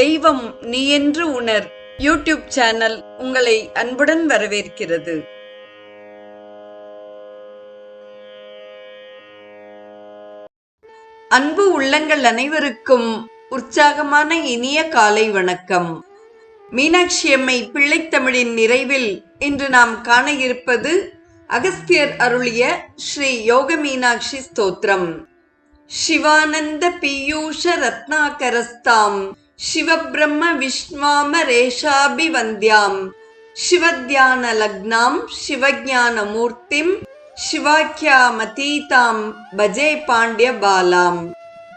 தெய்வம் நீ என்று உணர். யூடியூப் சேனல் உங்களை அன்புடன் வரவேற்கிறது. அன்பு உள்ளங்கள் அனைவருக்கும் உற்சாகமான இனிய காலை வணக்கம். மீனாட்சி அம்மை பிள்ளைத்தமிழின் நிறைவில் இன்று நாம் காண இருப்பது அகஸ்தியர் அருளிய ஸ்ரீ யோக மீனாட்சி ஸ்தோத்திரம். சிவானந்த பீயூஷ ரத்னாகரஸ்தாம். शिवब्रह्म विश्वामरेषाभिवन्द्याम् மூர்த்திம் சிவாக்கியா மதீதாம் பஜே பாண்டிய பாலாம்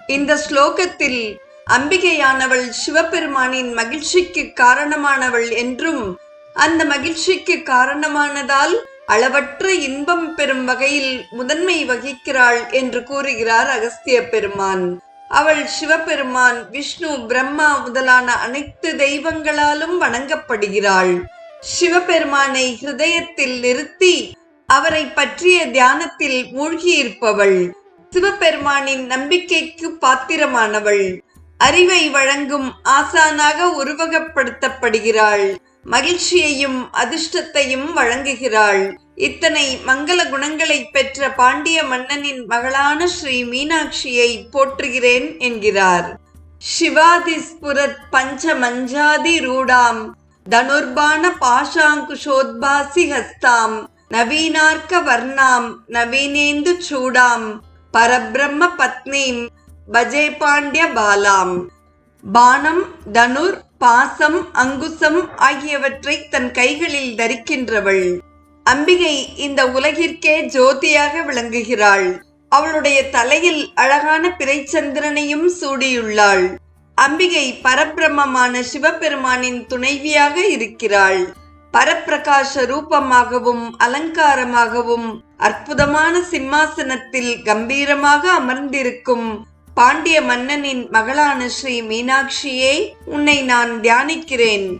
இந்த ஸ்லோகத்தில் அம்பிகையானவள் சிவபெருமானின் மகிழ்ச்சிக்கு காரணமானவள் என்றும் அந்த மகிழ்ச்சிக்கு காரணமானதால் அளவற்ற இன்பம் பெறும் வகையில் முதன்மை வகிக்கிறாள் என்று கூறுகிறார் அகஸ்திய பெருமான். அவள் சிவபெருமான் விஷ்ணு பிரம்மா முதலான அனைத்து தெய்வங்களாலும் வணங்கப்படுகிறாள். சிவபெருமானை ஹிருதயத்தில் நிறுத்தி அவரை பற்றிய தியானத்தில் மூழ்கியிருப்பவள். சிவபெருமானின் நம்பிக்கைக்கு பாத்திரமானவள். அறிவை வழங்கும் ஆசானாக உருவகப்படுத்தப்படுகிறாள். மகிழ்ச்சியையும் அதிர்ஷ்டத்தையும் வழங்குகிறாள். இத்தனை மங்கள குணங்களை பெற்ற பாண்டிய மன்னனின் மகளான ஸ்ரீ மீனாட்சியை போற்றுகிறேன் என்கிறார். சிவாதிஸ்புரத் பஞ்ச மஞ்சாதி ரூடாம் தனுர்பான பாஷாங்குஷோத்பாசி ஹஸ்தாம் நவீனார்க்க வர்ணாம் நவீனேந்து சூடாம் பரபிரம்ம பத்னீம் பஜே பாண்டிய பாலாம். பானம் தனுர் பாசம் அங்குசம் ஆகியவற்றை தன் கைகளில் தரிக்கின்றவள். அம்பிகை இந்த உலகிற்கே ஜோதியாக விளங்குகிறாள். அவளுடைய தலையில் அழகான பிறைச்சந்திரனையும் சூடியுள்ளாள். அம்பிகை பரபிரமமான சிவபெருமானின் துணைவியாக இருக்கிறாள். பரப்பிரகாச ரூபமாகவும் அலங்காரமாகவும் அற்புதமான சிம்மாசனத்தில் கம்பீரமாக அமர்ந்திருக்கும் பாண்டிய மன்னனின் மகளான ஸ்ரீ மீனாட்சியை உன்னை நான் தியானிக்கிறேன்.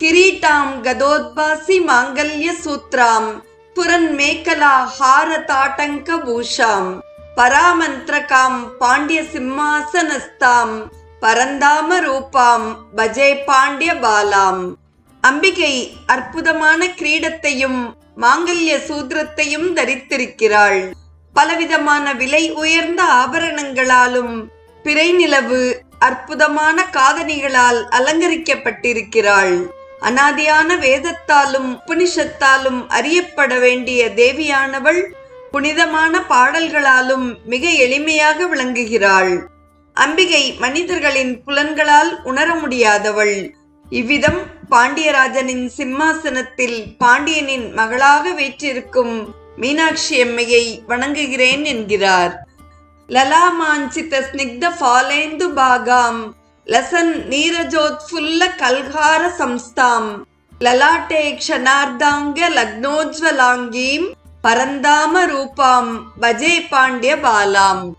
கிரீட்டாம் கதோத்பாசி மாங்கல்ய சூத்ராம் புரன் மேகலா ஹார தாட்டங்க பூஷாம். பராமந்திரகாம் பாண்டிய சிம்மாசனஸ்தாம் பரந்தாம ரூபாம் பஜே பாண்டிய பாலாம். அம்பிகை அற்புதமான கிரீடத்தையும் மாங்கல்ய சூத்திரத்தையும் தரித்திருக்கிறாள். பலவிதமான விலை உயர்ந்த ஆபரணங்களாலும் பிறை நிலவு அற்புதமான காதணிகளால் அலங்கரிக்கப்பட்டிருக்கிறாள். அனாதியான வேதத்தாலும் உபனிஷத்தாலும் அறியப்பட வேண்டிய தேவியானவள் புனிதமான பாடல்களாலும் மிக எளிமையாக விளங்குகிறாள். அம்பிகை மனிதர்களின் புலன்களால் உணர முடியாதவள். இவ்விதம் பாண்டியராஜனின் சிம்மாசனத்தில் பாண்டியனின் மகளாக வீற்றிருக்கும் மீனாட்சி அம்மையை வணங்குகிறேன் என்கிறார். லலாமாஞ்சித ஸ்னிக்த ஃபாலேந்து பாகாம். லசன் நீரஜோத்ஃபுல்ல கல்கார சம்ஸ்தாம். லலாட்டே க்ஷணார்த்தாங்க லக்னோஜ்வலாங்கீம் பரந்தாம ரூபாம். பஜே பாண்டிய பாலாம்.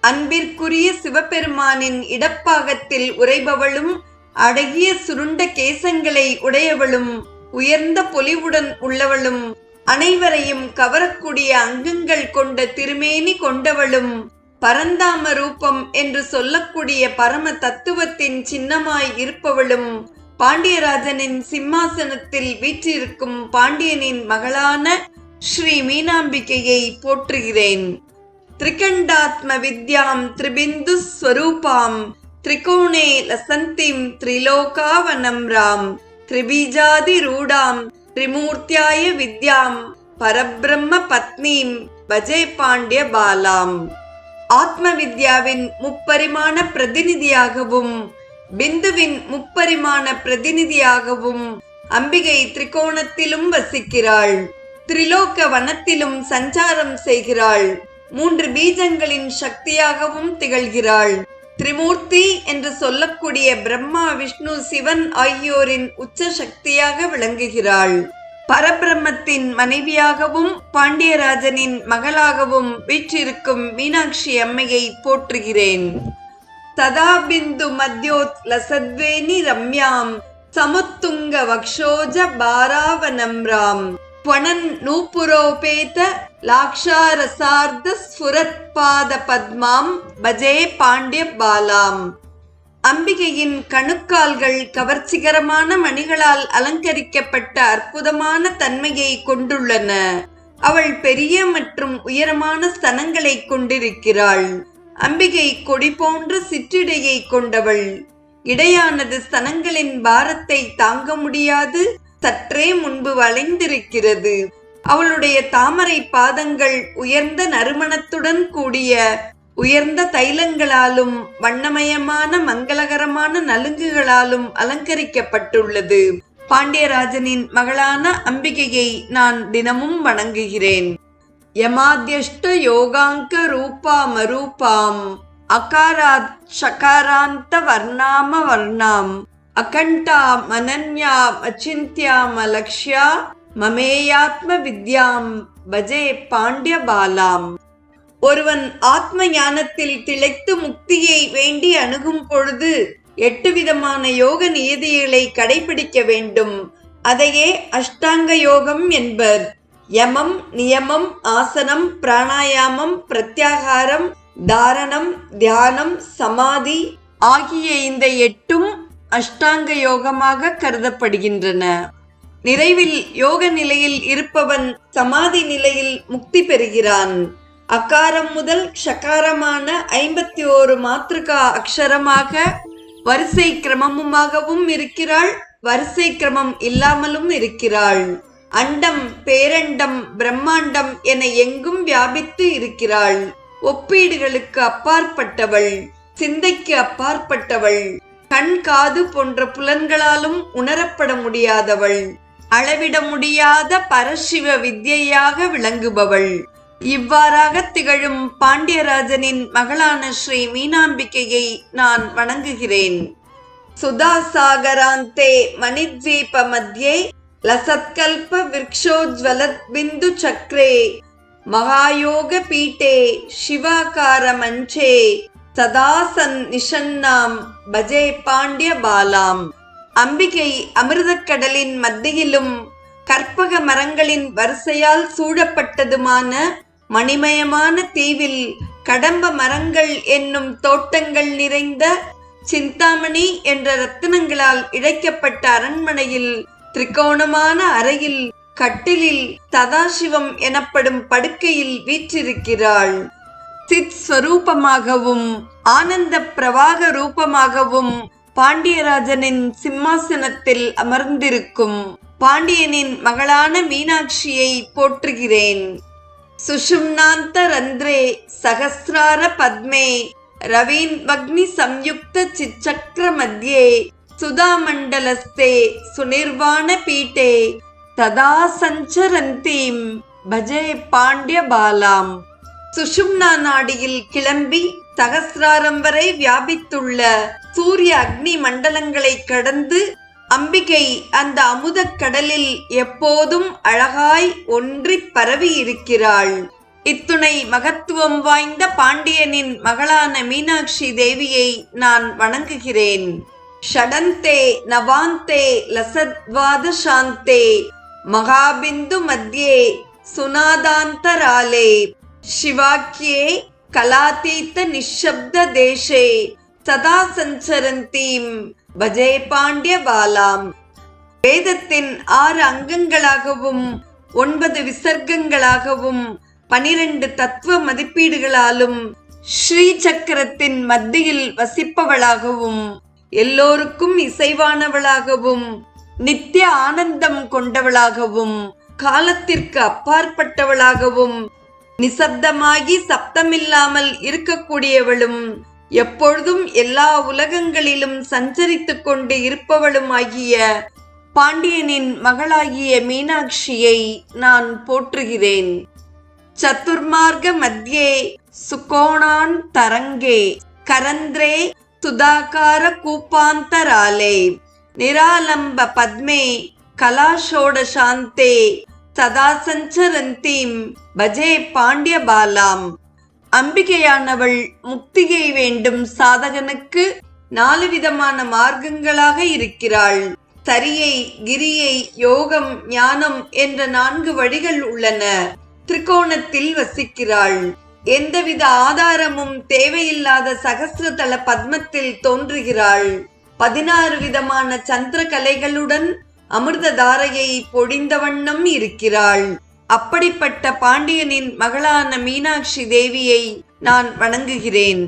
அன்பிற்குரிய சிவபெருமானின் இடப்பாகத்தில் உறைபவளும் அடகிய சுருண்ட கேசங்களை உடையவளும் உயர்ந்த பொலிவுடன் உள்ளவளும் அனைவரையும் கவரக்கூடிய அங்கங்கள் கொண்ட திருமேனி கொண்டவளும் பரந்தாம ரூபம் என்று சொல்லக்கூடிய பரம தத்துவத்தின் சின்னமாய் இருப்பவளும் பாண்டியராஜனின் சிம்மாசனத்தில் வீற்றிருக்கும் பாண்டியனின் மகளான ஸ்ரீ மீனாம்பிகையை போற்றுகிறேன். திரிகண்டாத்ம வித்யாம் திரிபிந்து ஸ்வரூபாம் திரிகோணே லசந்திம் திரிலோகாவனம் ராம் திரிபீஜாதி ரூடாம் त्रिमूर्त्याय வித்யாம் பரபிரம்ம பத்னீம் பஜே பாண்டிய பாலாம் ஆத்ம வித்யாவின் முப்பரிமாண பிரதிநிதியாகவும் பிந்துவின் முப்பரிமாண பிரதிநிதியாகவும் அம்பிகை திரிகோணத்திலும் வசிக்கிறாள் திரிலோக வனத்திலும் சஞ்சாரம் செய்கிறாள் மூன்று பீஜங்களின் சக்தியாகவும் திகழ்கிறாள் திரிமூர்த்தி என்று சொல்லக்கூடிய பிரம்மா விஷ்ணு சிவன் ஆகியோரின் உச்ச சக்தியாக விளங்குகிறாள். பரபிரம்மத்தின் மனைவியாகவும் பாண்டியராஜனின் மகளாகவும் வீற்றிருக்கும் மீனாட்சி அம்மையை போற்றுகிறேன். சதாபிந்து மத்யோத் லசத்வேனி ரம்யாம் சமுத்துங்க வக்ஷோஜ பாராவனம் ராம் त्वणन् नूपुरोपेत लाक्षारसार्ध स्फुरत्पाद पद्मां भजे பாண்டிய பாலாம் அம்பிகையின் கணுக்கால்கள் கவர்ச்சிகரமான மணிகளால் அலங்கரிக்கப்பட்ட அற்புதமான தன்மையை கொண்டுள்ளன அவள் பெரிய மற்றும் உயரமான ஸ்தனங்களை கொண்டிருக்கிறாள் அம்பிகை கொடி போன்ற சிற்றிடையை கொண்டவள் இடையானது ஸ்தனங்களின் பாரத்தை தாங்க முடியாது சற்றே முன்பு வளைந்திருக்கிறது. அவளுடைய தாமரை பாதங்கள் உயர்ந்த நறுமணத்துடன் கூடிய உயர்ந்த தைலங்களாலும் வண்ணமயமான மங்களகரமான நலுங்குகளாலும் அலங்கரிக்கப்பட்டுள்ளது. பாண்டியராஜனின் மகளான அம்பிகையை நான் தினமும் வணங்குகிறேன். யமாத்யஷ்ட யோகாங்க ரூபாமரூபாம் அகாராத் ஷகாராந்த வர்ணாம வர்ணாம். அகண்டா மனன்யா அச்சிந்தியாம் அலக்ஷ்யா மமேயாத்ம வித்யாம் பஜே பாண்டிய பாலாம் ஒருவன் ஆத்ம ஞானத்தில் திளைத்து முக்தியை வேண்டி அணுகும் பொழுது எட்டு விதமான யோக நியதிகளை கடைபிடிக்க வேண்டும். அதையே அஷ்டாங்க யோகம் என்பர். யமம் நியமம் ஆசனம் பிராணாயாமம் பிரத்யாகாரம் தாரணம் தியானம் சமாதி ஆகிய இந்த எட்டும் அஷ்டாங்க யோகமாக கருதப்படுகின்றன. நிறைவில் யோக நிலையில் இருப்பவன் சமாதி நிலையில் முக்தி பெறுகிறான். அகாரம் முதல் ஷகாரமான ஐம்பத்தி ஓரு மாத்திருகா அக்ஷரமாக வரிசை கிரமமுமாகவும் இருக்கிறாள் வரிசை கிரமம் இல்லாமலும் இருக்கிறாள். அண்டம் பேரண்டம் பிரம்மாண்டம் என எங்கும் வியாபித்து இருக்கிறாள். ஒப்பீடுகளுக்கு அப்பாற்பட்டவள் சிந்தைக்கு அப்பாற்பட்டவள். கண் காது போன்ற புலன்களாலும் உணரப்பட முடியாதவள். அளவிட முடியாத பரசிவ வித்யையாக விளங்குபவள். இவ்வாறாக திகழும் பாண்டியராஜனின் மகளான ஸ்ரீ மீனாம்பிகையை நான் வணங்குகிறேன். சுதாசாகராந்தே மணித்வீப மத்தியே லசத்கல்ப விரக்ஷோஜ்வலத் பிந்து சக்ரே மகாயோக பீட்டே சிவாகார மஞ்சே சதாசன் நிஷன்னாம் பஜே பாண்டிய பாலாம். அம்பிகை அமிர்தக்கடலின் மத்தியிலும் கற்பக மரங்களின் வரிசையால் சூழப்பட்டதுமான மணிமயமான தீவில் கடம்ப மரங்கள் என்னும் தோட்டங்கள் நிறைந்த சிந்தாமணி என்ற ரத்தினங்களால் இழைக்கப்பட்ட அரண்மனையில் திரிகோணமான அறையில் கட்டிலில் சதாசிவம் எனப்படும் படுக்கையில் வீற்றிருக்கிறாள். சித் ஸ்வரூபமாகவும் ஆனந்த பிரவாக ரூபமாகவும் பாண்டியராஜனின் சிம்மாசனத்தில் அமர்ந்திருக்கும் பாண்டியனின் மகளான மீனாட்சியை போற்றுகிறேன். சுஷும்னாந்த ரந்திரே சகசிரார பத்மே ரவீன் பக்னி சம்யுக்த சிச்சக்ர மத்தியே சுதாமண்டலஸ்தே சுனிர்வாண பீட்டே ததா சஞ்சரந்தீம் பஜே பாண்டிய பாலாம். சுஷும்னா நாடியில் கிளம்பி சகசிராரம் வரை வியாபித்துள்ள சூரிய அக்னி மண்டலங்களை கடந்து அம்பிகை அந்த அமுதக் கடலில் எப்போதும் அழகாய் ஒன்றி பரவி இருக்கிறாள் இத்துணை மகத்துவம் வாய்ந்த பாண்டியனின் மகளான மீனாட்சி தேவியை நான் வணங்குகிறேன். ஷடந்தே நவாந்தே லசத்வாத சாந்தே. மகாபிந்து மத்தியே சுனாதாந்தராலே சிவாக்கியே கலாதீத்த நிஷப்த தேசே சதா சஞ்சரந்தீம் பஜே பாண்டிய பாலாம் வேதத்தின் ஆறு அங்கங்களாகவும் ஒன்பது விசர்க்கங்களாகவும் பனிரெண்டு தத்துவ மதிப்பீடுகளாலும் ஸ்ரீ சக்கரத்தின் மத்தியில் வசிப்பவளாகவும் எல்லோருக்கும் இசைவானவளாகவும் நித்திய ஆனந்தம் கொண்டவளாகவும் காலத்திற்கு அப்பாற்பட்டவளாகவும் நிசப்தமாகி சப்தமில்லாமல் இருக்கக்கூடியவளும் எப்பொழுதும் எல்லா உலகங்களிலும் சஞ்சரித்துக் கொண்டு இருப்பவளும் ஆகிய பாண்டியனின் மகளாகிய மீனாட்சியை நான் போற்றுகிறேன். சத்துர்மார்க மத்தியே சுகோணான் தரங்கே கரந்திரே சுதாகார கூப்பாந்தராலே நிராலம்ப பத்மே கலாஷோடசாந்தே சதா சஞ்சரந்தீம் பஜே பாண்டிய பாலாம். அம்பிகையானவள் முக்தியை வேண்டும் சாதகனுக்கு நாலு விதமான மார்க்கங்களாக இருக்கிறாள். சரியை கிரியை யோகம் ஞானம் என்ற நான்கு வழிகள் உள்ளன. திரிகோணத்தில் வசிக்கிறாள். எந்தவித ஆதாரமும் தேவையில்லாத சகசிரதள பத்மத்தில் தோன்றுகிறாள். பதினாறு விதமான சந்திர கலைகளுடன் அமிர்த தாரையை பொழிந்த வண்ணம் இருக்கிறாள் அப்படிப்பட்ட பாண்டியனின் மகளான மீனாட்சி தேவியை நான் வணங்குகிறேன்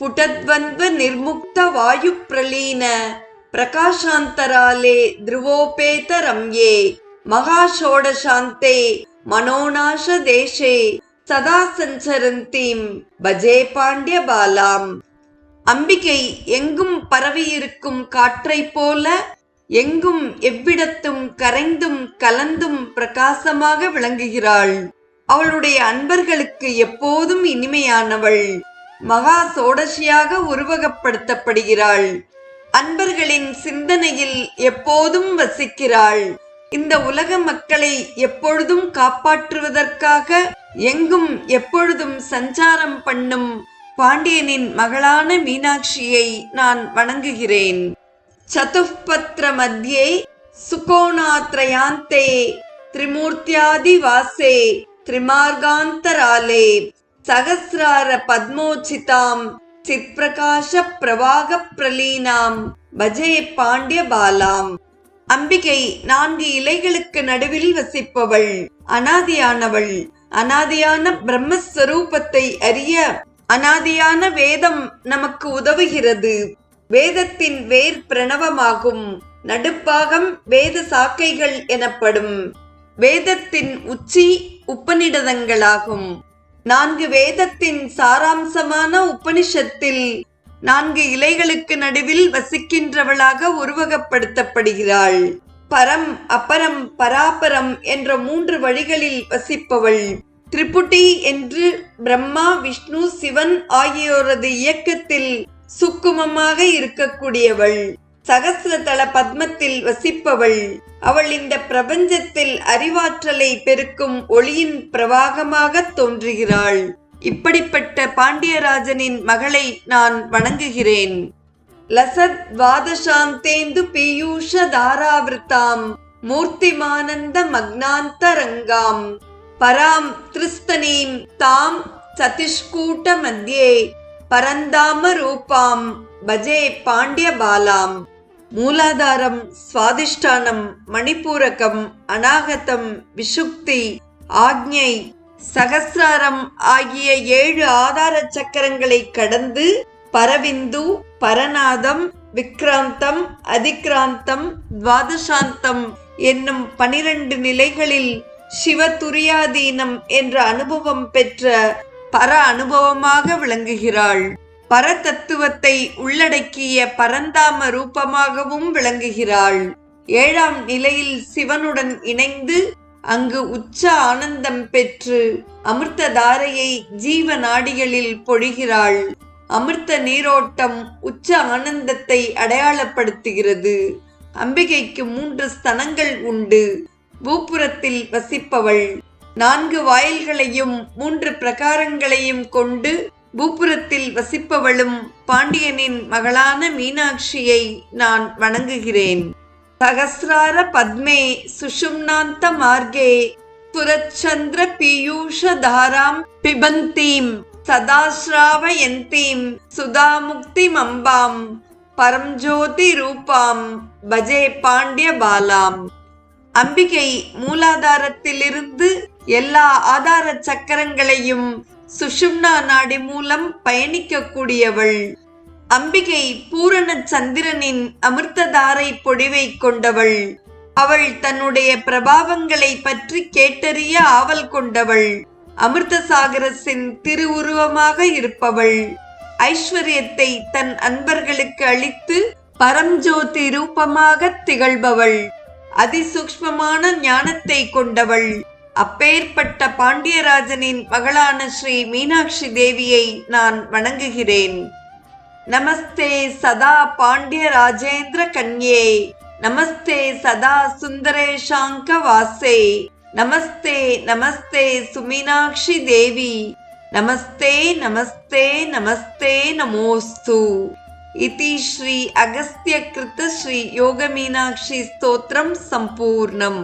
புடத்வந்த்வ நிர்முக்த வாயு பிரலீன பிரகாஷாந்தராலே ಧ್ರುವೋಪೇತ ரம்யே மகாஷோடசாந்தே மனோநாச தேசே சதா சஞ்சரந்தீம் பஜே பாண்டிய பாலாம் அம்பிகை எங்கும் பரவியிருக்கும் காற்றைப் போல எங்கும் எவ்விடத்தும் கரைந்தும் கலந்தும் பிரகாசமாக விளங்குகிறாள். அவளுடைய அன்பர்களுக்கு எப்போதும் இனிமையானவள். மகா சோடசியாக உருவகப்படுத்தப்படுகிறாள். அன்பர்களின் சிந்தனையில் எப்போதும் வசிக்கிறாள். இந்த உலக மக்களை எப்பொழுதும் காப்பாற்றுவதற்காக எங்கும் எப்பொழுதும் சஞ்சாரம் பண்ணும் பாண்டியனின் மகளான மீனாட்சியை நான் வணங்குகிறேன். சதுப்பத்ர மத்தியே சுகோணாத்ரயாந்தே திரிமூர்த்தியாதி வாசே திரிமார்காந்தராலே. சகசிரார பத்மோச்சிதாம் சித்பிரகாச பிரவாக பிரலீனாம் பஜே பாண்டிய பாலாம் அம்பிகை நான்கு இலைகளுக்கு நடுவில் வசிப்பவள் அனாதியானவள். அனாதியான பிரம்மஸ்வரூபத்தை அறிய அனாதியான வேதம் நமக்கு உதவுகிறது. வேதத்தின் வேர் பிரணவமாகும். நடுப்பாகம் வேத சாக்கைகள் எனப்படும். வேதத்தின் உச்சி உபநிடதங்களாகும். நான்கு வேதத்தின் சாராம்சமான உபனிஷத்தில் நான்கு இலைகளுக்கு நடுவில் வசிக்கின்றவளாக உருவகப்படுத்தப்படுகிறாள். பரம் அபரம் பராபரம் என்ற மூன்று வழிகளில் வசிப்பவள். திரிபுட்டி என்று பிரம்மா விஷ்ணு சிவன் ஆகியோரது இயக்கத்தில் சுக்குமமாக இருக்கக்கூடியவள். சகசிரதள பத்மத்தில் வசிப்பவள். அவள் இந்த பிரபஞ்சத்தில் அறிவாற்றலை பெருக்கும் ஒளியின் பிரவாகமாக தோன்றுகிறாள். இப்படிப்பட்ட பாண்டியராஜனின் மகளை நான் வணங்குகிறேன். லசத் வாதசாந்தேந்து பீயூஷ தாராவிருத்தாம். மூர்த்திமானந்த மக்னாந்தரங்காம். பராம் திருஸ்தனீம் தாம் சதிஷ்கூட்ட மத்தியே பரந்தாம ரூபாம் பஜே பாண்டிய பாலாம் மூலாதாரம் சுவாதிஷ்டானம் மணிப்பூரகம் அநாகதம் விஷுக்தி ஆக்ஞை சகசிராரம் ஆகிய ஏழு ஆதார சக்கரங்களை கடந்து பரவிந்து பரநாதம் விக்ராந்தம் அதிக்ராந்தம் துவாதசாந்தம் என்னும் பனிரெண்டு நிலைகளில் சிவ துரியாதீனம் என்ற அனுபவம் பெற்ற பர அனுபவமாக விளங்குகிறாள். பரதத்துவத்தை உள்ளடக்கிய பரந்தாம ரூபமாகவும் விளங்குகிறாள். ஏழாம் நிலையில் சிவனுடன் இணைந்து அங்கு உச்ச ஆனந்தம் பெற்று அமிர்த தாரையை ஜீவ நாடிகளில் பொழிகிறாள். அமிர்த நீரோட்டம் உச்ச ஆனந்தத்தை அடையாளப்படுத்துகிறது. அம்பிகைக்கு மூன்று ஸ்தனங்கள் உண்டு. பூப்புறத்தில் வசிப்பவள். நான்கு வாயில்களையும் மூன்று பிரகாரங்களையும் கொண்டு பூப்புரத்தில் வசிப்பவளும் பாண்டியனின் மகளான மீனாட்சியை நான் வணங்குகிறேன். சகசிரார பத்மே சுஷும்னாந்த மார்கே சுரச்சந்திர பியூஷ தாராம் பிபந்தீம் சதாஸ்ராவயந்தீம் சுதாமுக்தி மம்பாம் பரம்ஜோதி ரூபாம் பஜே பாண்டிய பாலாம். அம்பிகை மூலாதாரத்திலிருந்து எல்லா ஆதார சக்கரங்களையும் சுஷும்னா நாடி மூலம் பயணிக்கக்கூடியவள். அம்பிகை பூரண சந்திரனின் அமிர்ததாரை பொடிவை கொண்டவள். அவள் தன்னுடைய பிரபாவங்களை பற்றி கேட்டறிய ஆவல் கொண்டவள். அமிர்தசாகரசின் திருவுருவமாக இருப்பவள். ஐஸ்வர்யத்தை தன் அன்பர்களுக்கு அளித்து பரம்ஜோதி ரூபமாக திகழ்பவள். அதிசூக்ஷ்மமான ஞானத்தை கொண்டவள். அப்பேற்பட்ட பாண்டியராஜனின் மகளான ஸ்ரீ மீனாட்சி தேவியை நான் வணங்குகிறேன் நமஸ்தே சதா பாண்டிய ராஜேந்திர கன்யே நமஸ்தே சதா சுந்தரேஷாங்க வாசே நமஸ்தே நமஸ்தே சுமீனாட்சி தேவி நமஸ்தே நமஸ்தே நமஸ்தே நமோஸ்து इति श्री अगस्त्यकृत श्री யோகமீனாட்சி ஸ்தோத்திரம் சம்பூர்ணம்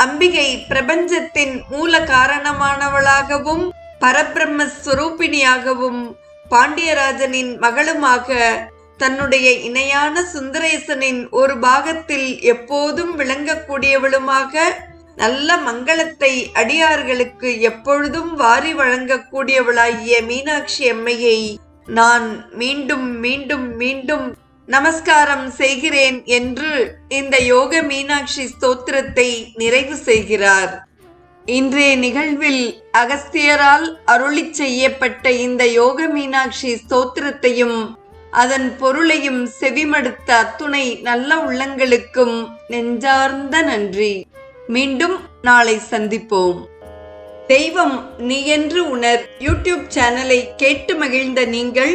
அம்பிகை பிரபஞ்சத்தின் மூல காரணமானவளாகவும் பரபிரம்ம ஸ்வரூபிணியாகவும் பாண்டியராஜனின் மகளுமாக தன்னுடைய இணையான சுந்தரேசனின் ஒரு பாகத்தில் எப்போதும் விளங்கக்கூடியவளுமாக நல்ல மங்களத்தை அடியார்களுக்கு எப்பொழுதும் வாரி வழங்கக்கூடியவளாகிய மீனாட்சி அம்மையை நான் மீண்டும் மீண்டும் மீண்டும் நமஸ்காரம் செய்கிறேன் என்று இந்த யோக மீனாட்சி ஸ்தோத்திரத்தை நிறைவு செய்கிறார். இன்றைய நிகழ்வில் அகஸ்தியரால் அருளிச் செய்யப்பட்ட இந்த யோக மீனாட்சி ஸ்தோத்திரத்தையும் அதன் பொருளையும் செவிமடுத்த அத்துணை நல்ல உள்ளங்களுக்கும் நெஞ்சார்ந்த நன்றி. மீண்டும் நாளை சந்திப்போம். தெய்வம் நீ என்று உணர் யூடியூப் சேனலை கேட்டு மகிழ்ந்த நீங்கள்